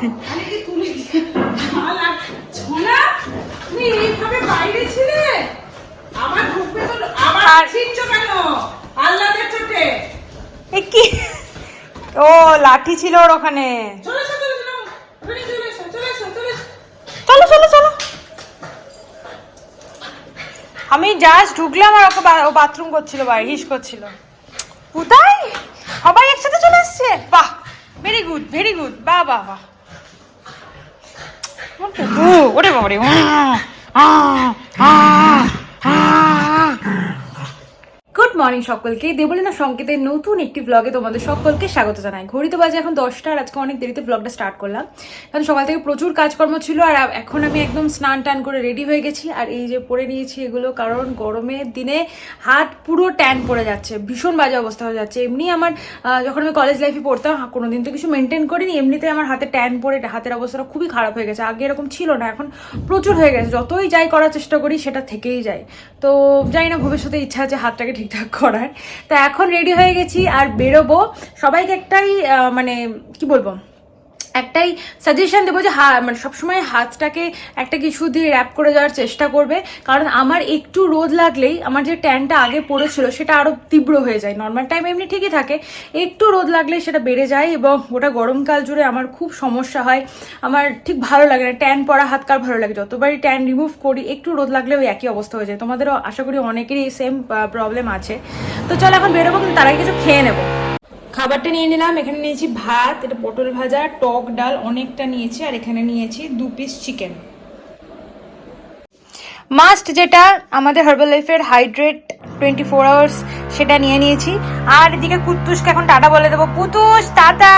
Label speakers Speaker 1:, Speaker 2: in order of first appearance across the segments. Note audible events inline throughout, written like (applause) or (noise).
Speaker 1: আরে কি তুমি ছোনা তুমি এইভাবে বাইরে ছিলে? আবার ঢুকবে তো আবার
Speaker 2: আর-
Speaker 1: কেন? আল্লাদের চোটে।
Speaker 2: কি? ও লাঠি ছিল ওর ওখানে।
Speaker 1: চলো চলো চলো
Speaker 2: আমি জাস্ট ঢুকলাম আর ওকে ও বাথরুম করছিল বাইরে হিস করছিল। কোথায়? সবাই একসাথে চলে এসছে? বাহ ভেরি গুড ভেরি গুড বাহ বাহ বাহ। なんか、おー、折れば折れ、うわー、あー、あー。মর্নিং সকলকে। দেবলিনা সংকেতের নতুন একটি ব্লগে তোমাদের সকলকে স্বাগত জানাই। ঘড়িতে বাজে এখন দশটা আর আজকে অনেক দেরিতে ব্লগটা স্টার্ট করলাম। কারণ সকাল থেকে প্রচুর কাজকর্ম ছিল আর এখন আমি একদম স্নান টান করে রেডি হয়ে গেছি। আর এই যে পরে নিয়েছি এগুলো কারণ গরমের দিনে হাত পুরো ট্যান পড়ে যাচ্ছে, ভীষণ বাজে অবস্থা হয়ে যাচ্ছে। এমনি আমার যখন আমি কলেজ লাইফে পড়তাম, হা- কোনোদিন তো কিছু মেনটেন করিনি, এমনিতে আমার হাতে ট্যান পড়ে, হাতের অবস্থাটা খুবই খারাপ হয়ে গেছে। আগে এরকম ছিল না, এখন প্রচুর হয়ে গেছে। যতই যাই করার চেষ্টা করি, সেটা থেকেই যায়। তো জানি না, ভবিষ্যতে ইচ্ছা আছে হাতটাকে ঠিকঠাক করার। তো এখন রেডি হয়ে গেছি আর বেরোবো। সবাইকে একটাই মানে কি বলব? একটাই সাজেশন দেবো যে হা মানে সবসময় হাতটাকে একটা কিছু দিয়ে র্যাপ করে যাওয়ার চেষ্টা করবে। কারণ আমার একটু রোদ লাগলেই আমার যে ট্যানটা আগে পড়েছিল সেটা আরও তীব্র হয়ে যায়। নর্মাল টাইম এমনি ঠিকই থাকে। একটু রোদ লাগলে সেটা বেড়ে যায় এবং ওটা গরমকাল জুড়ে আমার খুব সমস্যা হয়। আমার ঠিক ভালো লাগে না। ট্যান পড়া, হাত কার ভালো লাগে। যতবারই ট্যান রিমুভ করি, একটু রোদ লাগলে ওই একই অবস্থা হয়ে যায়। তোমাদেরও আশা করি অনেকেরই সেম প্রবলেম আছে। তো চল এখন বেরোবো, কিন্তু তার কিছু খেয়ে নেব। খাবারটা নিয়ে নিলাম, এখানে নিয়েছি ভাত, এটা পটল ভাজা, টক ডাল, অনেকটা নিয়েছি, আর এখানে নিয়েছি দু পিস চিকেন মাস্ট যেটা আমাদের হার্বাল লাইফের হাইড্রেট টোয়েন্টি ফোর আওয়ার্স সেটা নিয়ে নিয়েছি। আর এদিকে কুত্তুসকে এখন টাটা বলে দেবো। পুতুস টাটা!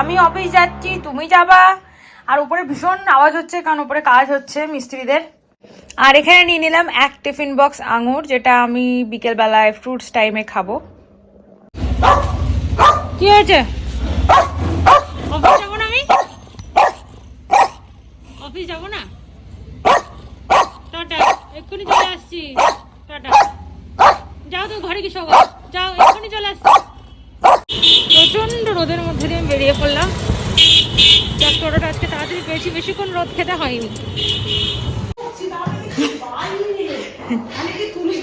Speaker 2: আমি অফিস যাচ্ছি, তুমি যাবা। আর উপরে ভীষণ আওয়াজ হচ্ছে, কারণ উপরে কাজ হচ্ছে মিস্ত্রিদের। আর এখানে নিয়ে নিলাম এক টিফিন বক্স আঙুর, যেটা আমি বিকেলবেলায় ফ্রুটস টাইমে খাব। কি হয়েছে? অফিস যাব না আমি? অফিস যাব না? টাটা, এক্ষুনি চলে আসছি। টাটা। যাও তো ঘরে কি সবাই যাও, এক্ষুনি চলে আসছি। প্রচণ্ড রোদের মধ্যে দিয়ে বেরিয়ে পড়লাম। টোটোটা আজকে তাড়াতাড়ি পেয়েছি। বেশিক্ষণ রোদ খেতে হয়নি।
Speaker 1: তুমি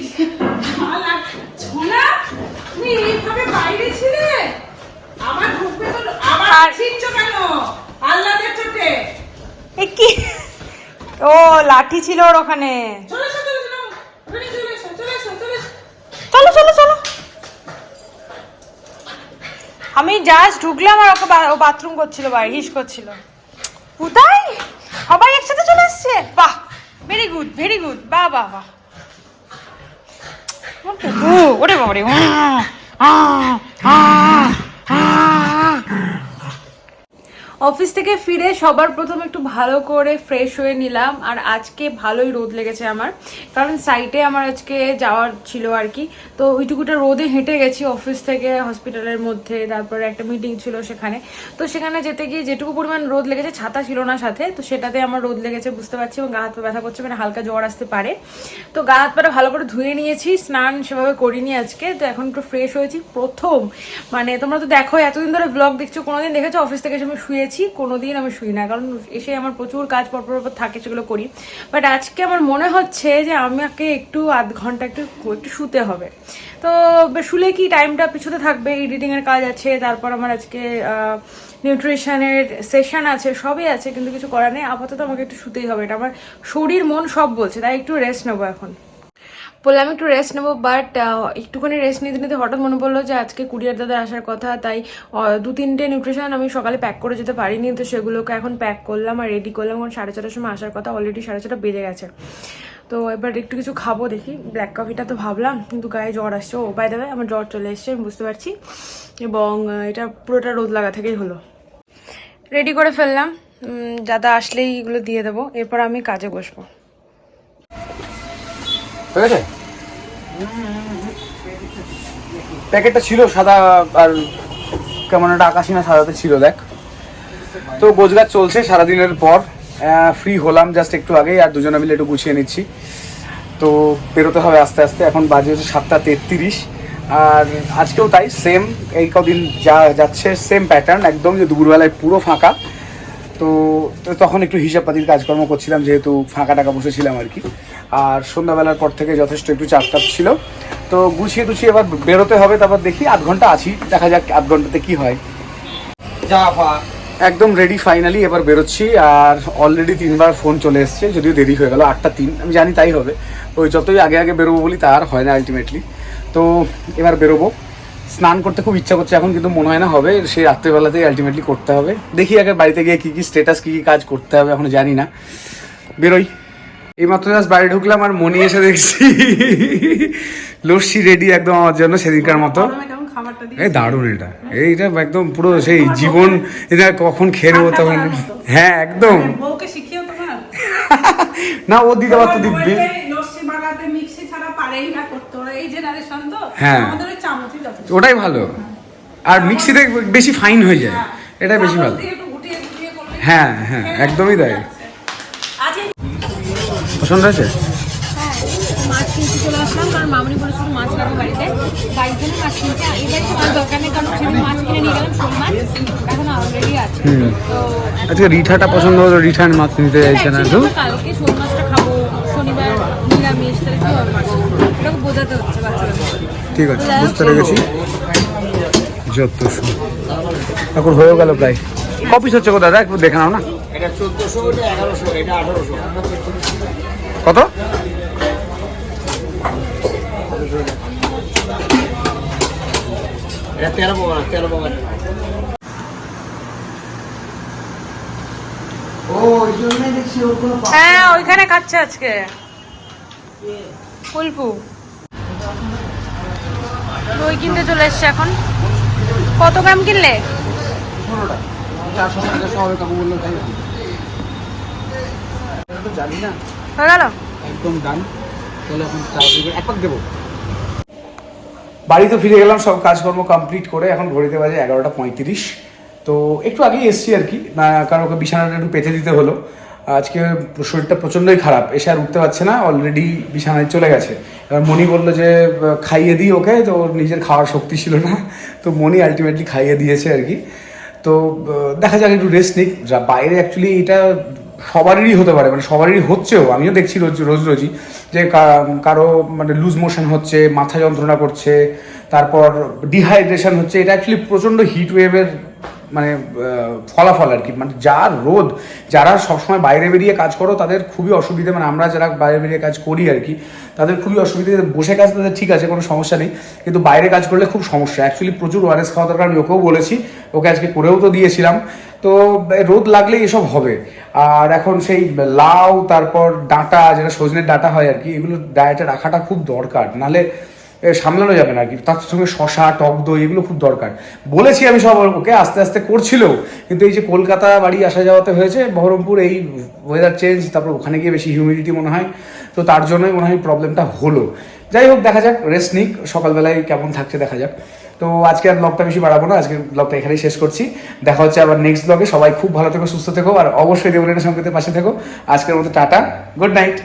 Speaker 1: তুমি এইভাবে বাইরে ছিলে? কেন? আল্লাদের চোটে
Speaker 2: এ কি? ও লাঠি ছিল ওর ওখানে।
Speaker 1: চলে চলে চলে চলে
Speaker 2: আমি জাস্ট ঢুকলাম আর ওকে ও বাথরুম করছিল বাইরে হিস করছিল। কোথায়? সবাই একসাথে চলে এসছে? বাহ ভেরি গুড ভেরি গুড বাহ বাহ বাহ ওরে অফিস থেকে ফিরে সবার প্রথম একটু ভালো করে ফ্রেশ হয়ে নিলাম। আর আজকে ভালোই রোদ লেগেছে আমার। কারণ সাইটে আমার আজকে যাওয়ার ছিল আর কি। তো ওইটুকুটা রোদে হেঁটে গেছি অফিস থেকে হসপিটালের মধ্যে, তারপরে একটা মিটিং ছিল সেখানে। তো সেখানে যেতে গিয়ে যেটুকু পরিমাণ রোদ লেগেছে, ছাতা ছিল না সাথে, তো সেটাতে আমার রোদ লেগেছে, বুঝতে পারছি। এবং গা হাত পা ব্যথা করছে মানে হালকা জ্বর আসতে পারে। তো গা হাত পাটা ভালো করে ধুয়ে নিয়েছি, স্নান সেভাবে করিনি আজকে। তো এখন একটু ফ্রেশ হয়েছি। প্রথম মানে তোমরা তো দেখো, এতদিন ধরে ব্লগ দেখছ, কোনোদিন দেখেছ? অফিস থেকে এসে আমি শুয়েছি। কোনোদিন আমি শুই না, কারণ এসে আমার প্রচুর কাজ পর পর পর থাকে সেগুলো করি। বাট আজকে আমার মনে হচ্ছে যে আমাকে একটু আধ ঘণ্টা একটু একটু শুতে হবে। তো শুলে কি টাইমটা পিছুতে থাকবে এডিটিংয়ের কাজ আছে, তারপর আমার আজকে নিউট্রিশনের সেশন আছে, সবই আছে, কিন্তু কিছু করার নেই। আপাতত আমাকে একটু শুতেই হবে। এটা আমার শরীর, মন সব বলছে, তাই একটু রেস্ট নেব এখন। বললাম একটু রেস্ট নেব বাট একটুখানি রেস্ট নিতে নিতে হঠাৎ মনে পড়ল যে আজকে কুরিয়ার দাদার আসার কথা, তাই দু তিনটে নিউট্রিশন আমি সকালে প্যাক করে যেতে পারিনি, তো সেগুলোকে এখন প্যাক করলাম আর রেডি করলাম। কারণ সাড়ে ছটার সময় আসার কথা অলরেডি সাড়ে ছটা বেজে গেছে। তো এবার একটু কিছু খাব দেখি ব্ল্যাক কফিটা তো ভাবলাম, কিন্তু গায়ে জ্বর আসছে। ও বাই দেবে আমার জ্বর চলে এসছে, আমি বুঝতে পারছি। এবং এটা পুরোটা রোদ লাগা থেকেই হলো। রেডি করে ফেললাম দাদা আসলেই এগুলো দিয়ে দেবো, এরপর আমি কাজে বসবো।
Speaker 3: হয়ে গেছে? প্যাকেটটা ছিল সাদা আর কেমন একটা আকাশি না, সাদাতে ছিল, দেখ। তো গোজগাছ চলছে সারাদিনের পর। ফ্রি হলাম জাস্ট একটু আগেই আর দুজনে মিলে একটু গুছিয়ে নিচ্ছি। তো বেরোতে হবে আস্তে আস্তে, এখন বাজে হচ্ছে সাতটা তেত্রিশ। আর আজকেও তাই সেম এই কদিন যা যাচ্ছে সেম প্যাটার্ন একদম যে দুপুরবেলায় পুরো ফাঁকা। তো তখন একটু হিসাবপাতির কাজকর্ম করছিলাম যেহেতু ফাঁকা টাকা বসেছিলাম আর কি। আর সন্ধ্যাবেলার পর থেকে যথেষ্ট একটু চাপ টাপ ছিল। তো গুছিয়ে টুছিয়ে এবার বেরোতে হবে তারপর দেখি আধ ঘণ্টা আছি দেখা যাক আধ ঘন্টাতে কি হয়। যা একদম রেডি ফাইনালি এবার বেরোচ্ছি আর অলরেডি তিনবার ফোন চলে এসছে যদিও দেরি হয়ে গেল আটটা তিন আমি জানি তাই হবে। ওই যতই আগে আগে বেরোবো বলি তা আর হয় না আলটিমেটলি তো এবার বেরোবো। স্নান করতে খুব ইচ্ছা করছে এখন কিন্তু মনে হয় না হবে সেই রাত্রেবেলাতেই আলটিমেটলি করতে হবে। দেখি আগে বাড়িতে গিয়ে কী কী স্টেটাস কী কী কাজ করতে হবে এখনও জানি না। বেরোই। এইমাত্র জাস্ট বাড়ি ঢুকলাম আর মনি এসে দেখছি লস্যি রেডি একদম আমার জন্য সেদিনকার মতো। এই দারুণ এটা। এইটা একদম পুরো সেই জীবন এটা কখন খেয়ে নেব তখন। হ্যাঁ একদম। (laughs)
Speaker 1: না
Speaker 3: ও দিতে পারতো দিব্যি। হ্যাঁ।
Speaker 1: আমাদের ওই চামচই যথেষ্ট
Speaker 3: ওটাই ভালো। আর মিক্সিতে বেশি ফাইন হয়ে যায়। এটাই বেশি ভালো। হ্যাঁ হ্যাঁ একদমই তাই। পছন্দ হয়েছে?
Speaker 2: হ্যাঁ আছে
Speaker 3: আজকে রিঠাটা পছন্দ হলো রিঠান মাছ নিতে চাইছে না তো? ঠিক আছে, বুঝতে পেরেছি। যত এখন হয়েও গেল প্রায়। কপিস হচ্ছে গো দাদা? একটু দেখে নাও না।
Speaker 4: এটা চোদ্দশো এটা আঠারোশো।
Speaker 3: কত?
Speaker 2: হ্যাঁ ওইখানে খাচ্ছে আজকে। ফুলপু দই কিনতে চলে এসছে এখন। কত গ্রাম কিনলে?
Speaker 3: বাড়িতে ফিরে গেলাম সব কাজকর্ম কমপ্লিট করে এখন ঘড়িতে বাজে এগারোটা পঁয়ত্রিশ। তো একটু আগেই এসছি আর কি। না কারণ ওকে বিছানাটা একটু পেতে দিতে হলো। আজকে শরীরটা প্রচণ্ডই খারাপ। এসে আর উঠতে পারছে না অলরেডি বিছানায় চলে গেছে। মনি বলল যে খাইয়ে দিই ওকে, তো ওর নিজের খাওয়ার শক্তি ছিল না। তো মনি আলটিমেটলি খাইয়ে দিয়েছে আর কি। তো দেখা যাক, একটু রেস্ট নিক। বাইরে অ্যাকচুয়ালি এটা সবারই হতে পারে মানে সবারই হচ্ছেও। আমিও দেখছি রোজ রোজ রোজই যে কারও মানে লুজ মোশন হচ্ছে, মাথা যন্ত্রণা করছে, তারপর ডিহাইড্রেশন হচ্ছে। এটা অ্যাকচুয়ালি প্রচণ্ড হিট ওয়েভের মানে ফলাফল আর কি। মানে যা রোদ যারা সবসময় বাইরে বেরিয়ে কাজ করো তাদের খুবই অসুবিধে মানে আমরা যারা বাইরে বেরিয়ে কাজ করি আর কি তাদের খুবই অসুবিধে। বসে কাজ তাদের ঠিক আছে কোনো সমস্যা নেই। কিন্তু বাইরে কাজ করলে খুব সমস্যা। অ্যাকচুয়ালি প্রচুর ওয়ারেস খাওয়া দরকার আমি ওকেও বলেছি। ওকে আজকে করেও তো দিয়েছিলাম। তো রোদ লাগলে এসব হবে। আর এখন সেই লাউ তারপর ডাঁটা যেটা সজনের ডাঁটা হয় আর কি এগুলো ডায়েটে রাখাটা খুব দরকার। এ, সামলানো যাবে না আর কি। তার সঙ্গে শশা, টক দই, এগুলো খুব দরকার। বলেছি আমি সব ওকে আস্তে আস্তে করছিল কিন্তু এই যে কলকাতা বাড়ি আসা যাওয়াতে হয়েছে, বহরমপুর এই ওয়েদার চেঞ্জ তারপর ওখানে গিয়ে বেশি হিউমিডিটি মনে হয়, তো তার জন্যই মনে হয় প্রবলেমটা হলো। যাই হোক, দেখা যাক রেস্ট নিক, সকালবেলায় কেমন থাকছে দেখা যাক। তো আজকে আর ব্লগটা বেশি বাড়াবো না, আজকে ব্লগটা এখানেই শেষ করছি। দেখা হচ্ছে আবার নেক্সট ব্লগে সবাই খুব ভালো থেকো, সুস্থ থেকো, আর অবশ্যই দেবলীনা সঙ্গে পাশে থেকো। আজকের মতো টাটা গুড নাইট